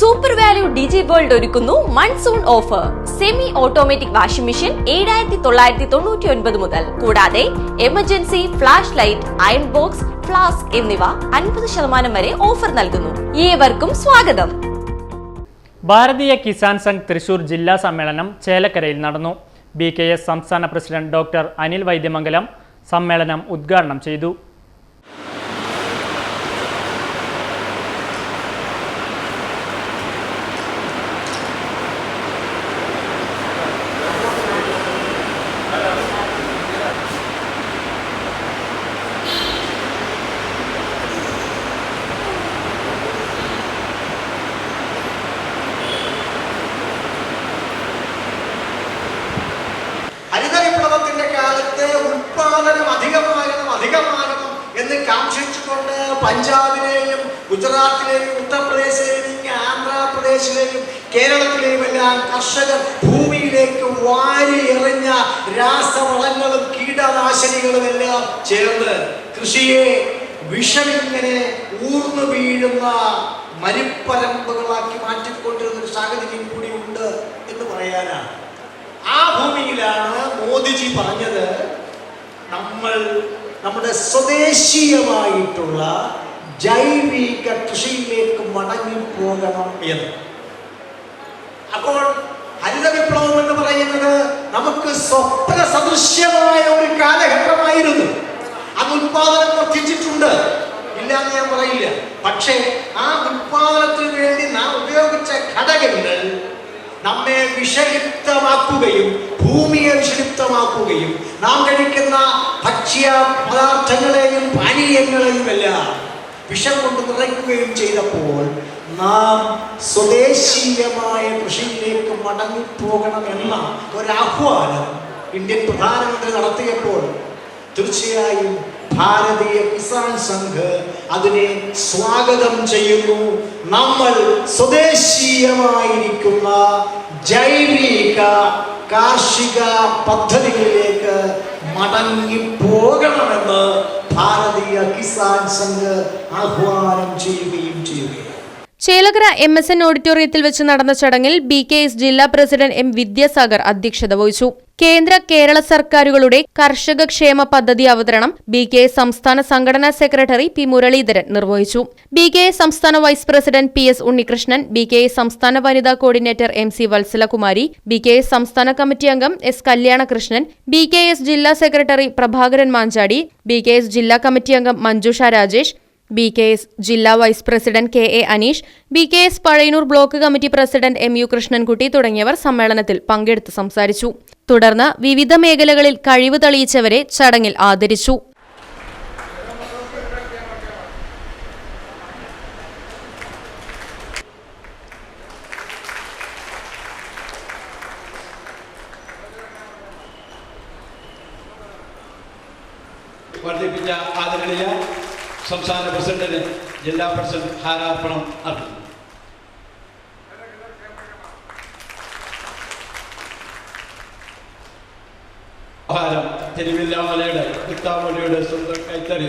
Super value digi world ഒരുക്കുന്നു monsoon offer semi automatic washing machine ഏഴായിരത്തി തൊള്ളായിരത്തി തൊണ്ണൂറ്റി ഒൻപത് മുതൽ. കൂടാതെ emergency flash light iron box flask എന്നിവ അൻപത് ശതമാനം വരെ ഓഫർ നൽകുന്നു. ഏവർക്കും സ്വാഗതം. ഭാരതീയ കിസാൻ സംഘ് തൃശൂർ ജില്ലാ സമ്മേളനം ചേലക്കരയിൽ നടന്നു. ബി കെ എസ് സംസ്ഥാന പ്രസിഡന്റ് ഡോക്ടർ അനിൽ വൈദ്യമംഗലം സമ്മേളനം ഉദ്ഘാടനം ചെയ്തു ഹരിത വിപ്ലവത്തിന്റെ കാലത്ത് ഉത്പാദനം അധികമാകണം അധികമാകണം എന്ന് കാക്ഷിച്ചുകൊണ്ട് പഞ്ചാബിലെയും ഗുജറാത്തിലെയും ഉത്തർപ്രദേശിലെയും ആന്ധ്രാപ്രദേശിലെയും കേരളത്തിലെയും എല്ലാം കർഷകർ ഭൂമിയിലേക്ക് വാരി എറിഞ്ഞ രാസവളങ്ങളും കീടനാശിനികളും എല്ലാം ചേർന്ന് കൃഷിയെ വിഷമിങ്ങനെ ഊർന്നു വീഴുന്ന മരുപ്പരമ്പുകളാക്കി മാറ്റിക്കൊണ്ടിരുന്ന ഒരു സാഹചര്യം കൂടി ഉണ്ട് എന്ന് പറയാനാണ്. ആ ഭൂമിയിലാണ് മോദിജി പറഞ്ഞത് നമ്മൾ നമ്മുടെ സ്വദേശീയമായിട്ടുള്ള ജൈവിക കൃഷിയിലേക്ക് മടങ്ങി പോകണം എന്ന്. അപ്പോൾ ഹരിത വിപ്ലവം എന്ന് പറയുന്നത് നമുക്ക് സ്വപ്ന സദൃശ്യമായ ഒരു കാലഘട്ടമായിരുന്നു. അത് ഉത്പാദനം വർദ്ധിച്ചിട്ടുണ്ട്. ഇല്ലാന്ന് ഞാൻ പറയില്ല. പക്ഷേ ആ ഉത്പാദനത്തിന് വേണ്ടി നാം ഉപയോഗിച്ച ഘടകങ്ങൾ നമ്മെ വിഷലിപ്തമാക്കുകയും ഭൂമിയെ വിഷലിപ്തമാക്കുകയും നാം കഴിക്കുന്ന ഭക്ഷ്യ പദാർത്ഥങ്ങളെയും പാനീയങ്ങളെയും എല്ലാം വിഷം കൊണ്ട് നിറയ്ക്കുകയും ചെയ്തപ്പോൾ നാം സ്വദേശീയമായ കൃഷിയിലേക്ക് മടങ്ങിപ്പോകണമെന്ന ഒരാഹ്വാനം ഇന്ത്യൻ പ്രധാനമന്ത്രി നടത്തിയപ്പോൾ തീർച്ചയായും ഭാരതീയ കിസാൻ സംഘ് അതിനെ സ്വാഗതം ചെയ്യുന്നു. നമ്മൾ സ്വദേശീയമായിരിക്കുന്ന ജൈവിക കാർഷിക പദ്ധതികളിലേക്ക് മടങ്ങിപ്പോകണമെന്ന് ഭാരതീയ കിസാൻ സംഘ് ആഹ്വാനം ചെയ്യുകയും ചെയ്യുകയാണ്. ചേലകര എം എസ് എൻ ഓഡിറ്റോറിയത്തിൽ വെച്ച് നടന്ന ചടങ്ങിൽ ബി കെ എസ് ജില്ലാ പ്രസിഡന്റ് എം വിദ്യാസാഗർ അധ്യക്ഷത വഹിച്ചു. കേന്ദ്ര കേരള സർക്കാരുകളുടെ കർഷക ക്ഷേമ പദ്ധതി അവതരണം ബി കെ സംസ്ഥാന സംഘടനാ സെക്രട്ടറി പി മുരളീധരൻ നിർവഹിച്ചു. ബി കെ സംസ്ഥാന vice president P S Unnikrishnan B K സംസ്ഥാന വനിതാ coordinator M C Vatsalakumari B K സംസ്ഥാന കമ്മിറ്റി അംഗം S Kalyanakrishnan B K S ജില്ലാ secretary Prabhakaran Manjadi B K S ജില്ലാ കമ്മിറ്റി അംഗം Manjusha Rajesh B K S ജില്ലാ vice president K A Aneesh B K S Pazhayannur block committee president M U Krishnankutty തുടങ്ങിയവർ സമ്മേളനത്തിൽ പങ്കെടുത്ത് സംസാരിച്ചു. തുടർന്ന് വിവിധ മേഖലകളിൽ കഴിവ് തെളിയിച്ചവരെ ചടങ്ങിൽ ആദരിച്ചു. വർദ്ധിപ്പിച്ച ആദരണീയ സംസ്ഥാന പ്രസിഡന്റിന് ജില്ലാ പ്രസിഡന്റ് ഹാരാർപ്പണം നടത്തുന്നു ഭാരം തിരുവില്ലാമലയുടെ കുത്താമണിയുടെ സ്വന്തം കൈത്തറി